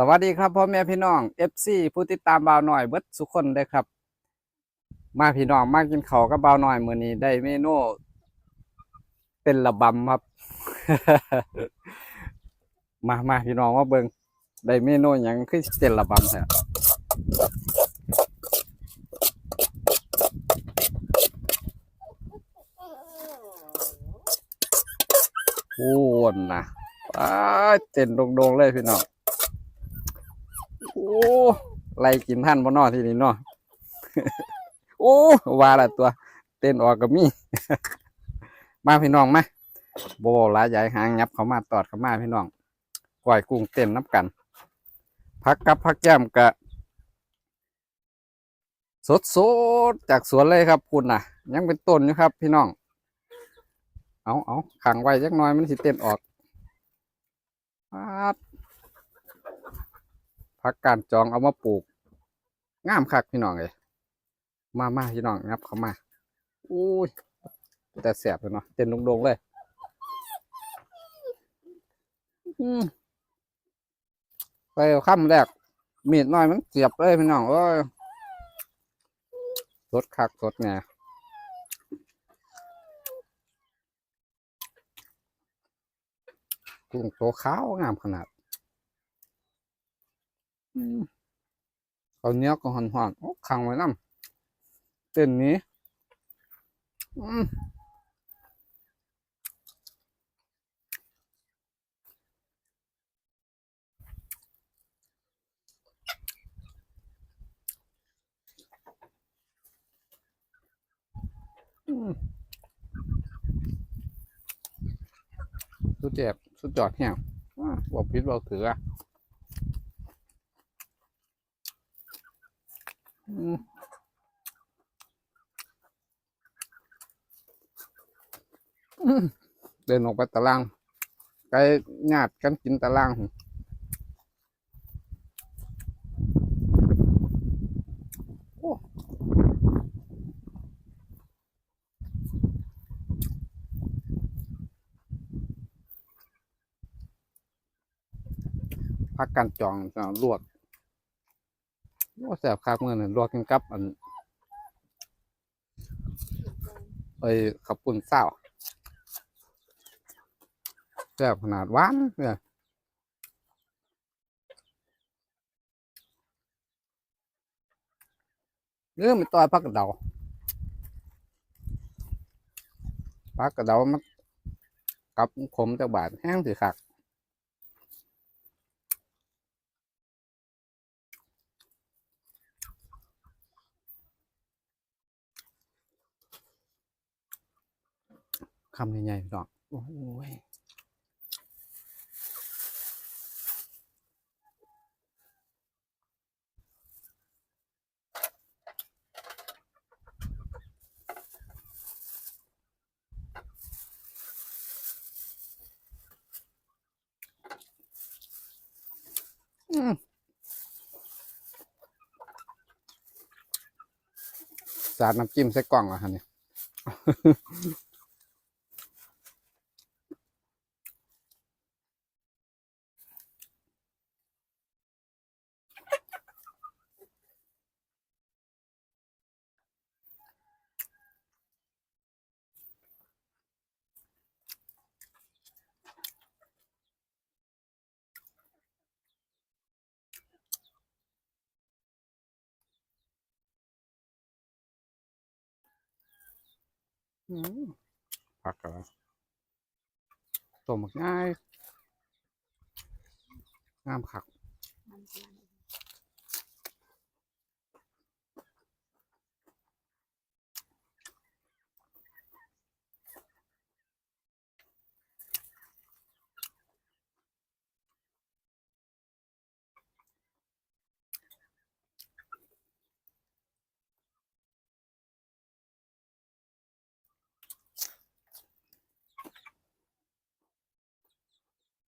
สวัสดีครับพ่อแม่พี่น้อง FC ผู้ติดตามบ่าวหน่อยเบิดสุกคนเด้อครับ มาพี่น้องมากินข้าวกับบ่าวหน่อยมื้อนี้ได้เมนูเป็นระบำครับ มามาพี่น้องมาเบิ่งได้เมนูหยังคือเป็นระบำแท้โอ้วนนะอ้าเต้นโดงๆเลยพี่น้อง โอ้ไล่กินท่านบ่นอที่นี้เนาะโอ้ว่าละตัว เต้นออกกับมีมาพี่น้องมาบเว้าหลายใหญ่หางยับเขามาตอดเขามาพี่น้องก้อยกุ้งเต้นน้ำกันพักกับพักแก้มกะสดสดจากสวนเลยครับคุณน่ะ ยังเป็นต้นอยู่ครับ พี่น้อง เอาเอาขังไว้จักน่อยมันสิเต้นออกปั๊บ พักการจองเอามาปลูกงามคักพี่น้องเลยมามาพี่น้องงับเข้ามาอุ้ยแต่แสบเลยเนาะเต้นลงๆเลย อืมไปเอาค่ำแรกมีดน้อยมันเสียบเลยพี่น้องเอ้ยสดคักสดแง่กุ้งโตขาวงามขนาด เขาเนี้ยก็หอนๆโอ้ขังไว้น้ำเต้นนี้อืมสุดเจ็บสุดจอดแห้งอ่าบอกพิษบอกถืออะ อืมอืม เดินออกไปตารางไกลญาติกันกินตารางพักกันจองจะลวก โอ้แสบคักเมื่อนี่ลวกกินกับอันเอ้ขับปุ่นเศร้าแสบขนาดหวานเนี่ยเรื่อมันต่อยพักกระเดาพักกระเดามันกับขมจากบาทแห้งสิคัก คำใหญ่ๆพี่น้องโอ้ยอืมสาดน้ำจิ้มใส่กล่องเหรอฮะเนี่ย ผักกะต้มง่าย งามคักมันจะ